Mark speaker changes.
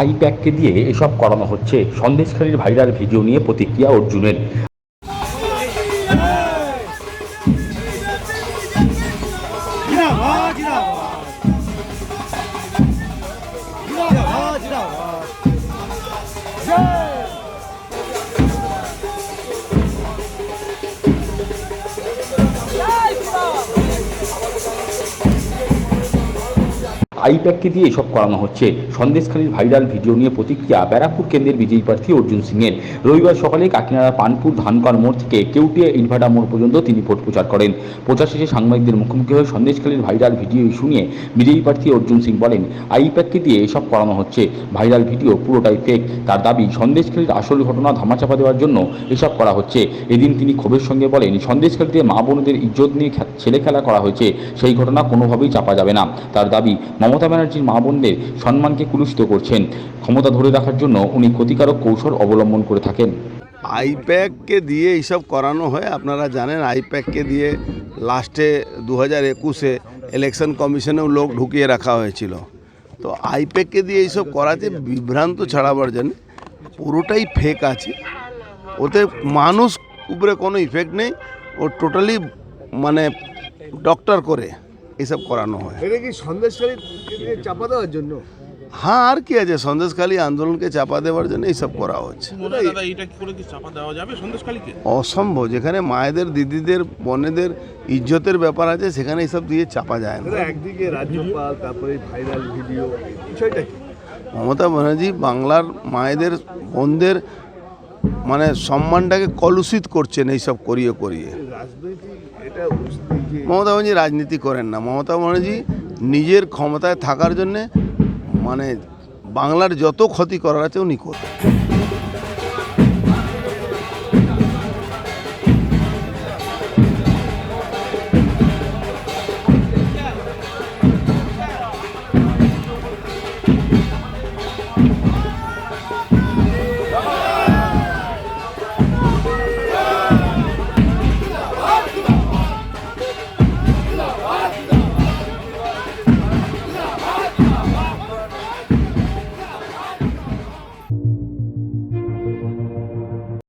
Speaker 1: আইপ্যাককে দিয়ে এসব করানো হচ্ছে। সন্দেশখালীর ভাইরাল ভিডিও নিয়ে প্রতিক্রিয়া অর্জুনের।
Speaker 2: Yeah!
Speaker 1: আইপ্যাককে দিয়ে এসব করানো হচ্ছে। সন্দেশখালীর ভাইরাল ভিডিও নিয়ে প্রতিক্রিয়া ব্যারাকপুর কেন্দ্রের বিজয়ী প্রার্থী অর্জুন সিংয়ের। রবিবার সকালে কাকিনাড়া পানপুর ধানকার মোড় থেকে কেউটিয়া ইনভার্টার মোড় পর্যন্ত তিনি ভোট প্রচার করেন। প্রচার শেষে সাংবাদিকদের মুখোমুখি হয়ে সন্দেশখালীর ভাইরাল ভিডিও ইস্যু নিয়ে বিজয়ী প্রার্থী অর্জুন সিং বলেন, আইপ্যাককে দিয়ে এসব করানো হচ্ছে। ভাইরাল ভিডিও পুরোটাই ফেক তার দাবি, সন্দেশখালীর আসল ঘটনা ধামাচাপা দেওয়ার জন্য এসব করা হচ্ছে। এদিন তিনি ক্ষোভের সঙ্গে বলেন সন্দেশখালীতে মা বোনদের ইজ্জত নিয়ে ছেলে খেলা করা হয়েছে। সেই ঘটনা কোনোভাবেই চাপা যাবে না। তার দাবি, মমতা ব্যানার্জির মা বোনদের সম্মানকে কুলুষিত করছেন। ক্ষমতা ধরে রাখার জন্য উনি ক্ষতিকারক কৌশল অবলম্বন করে থাকেন।
Speaker 3: আইপ্যাককে দিয়ে এইসব করানো হয়, আপনারা জানেন আইপ্যাককে দিয়ে লাস্টে দু হাজার একুশে ইলেকশন কমিশনেও লোক ঢুকিয়ে রাখা হয়েছিল। তো আইপ্যাককে দিয়ে এইসব করাতে বিভ্রান্ত ছড়াবার জন্য পুরোটাই ফেক আছে। ওতে মানুষ উপরে কোনো ইফেক্ট নেই, ও টোটালি মানে ডক্টর করে। এইসব করানো হয়।
Speaker 2: এটা কি সন্দেশকারী চাপা দেওয়ার জন্য?
Speaker 3: হ্যাঁ আর কি আছে? সন্দেশখালী আন্দোলনকে চাপা দেওয়ার জন্য এইসব করা হচ্ছে।
Speaker 4: দাদা এটা কি করে কি চাপা দেওয়া যাবে সন্দেশখালীকে?
Speaker 3: অসম্ভব। যেখানে মায়েদের দিদিদের বোনেদের ইজ্জতের ব্যাপার আছে সেখানে এইসব দিয়ে চাপা যায় না।
Speaker 2: একদিকে রাজ্যপাল তারপরে ভাইরাল ভিডিও বিষয়টা
Speaker 3: মমতা ব্যানার্জি বাংলার মায়েদের বোনদের মানে সম্মানটাকে কলুষিত করছেন এইসব করিয়ে করিয়ে।
Speaker 2: রাজনৈতিক এটা
Speaker 3: মমতা ব্যানার্জি রাজনীতি করেন না। মমতা ব্যানার্জি নিজের ক্ষমতায় থাকার জন্যে মানে বাংলার যত ক্ষতি করার আছে উনি করবেন।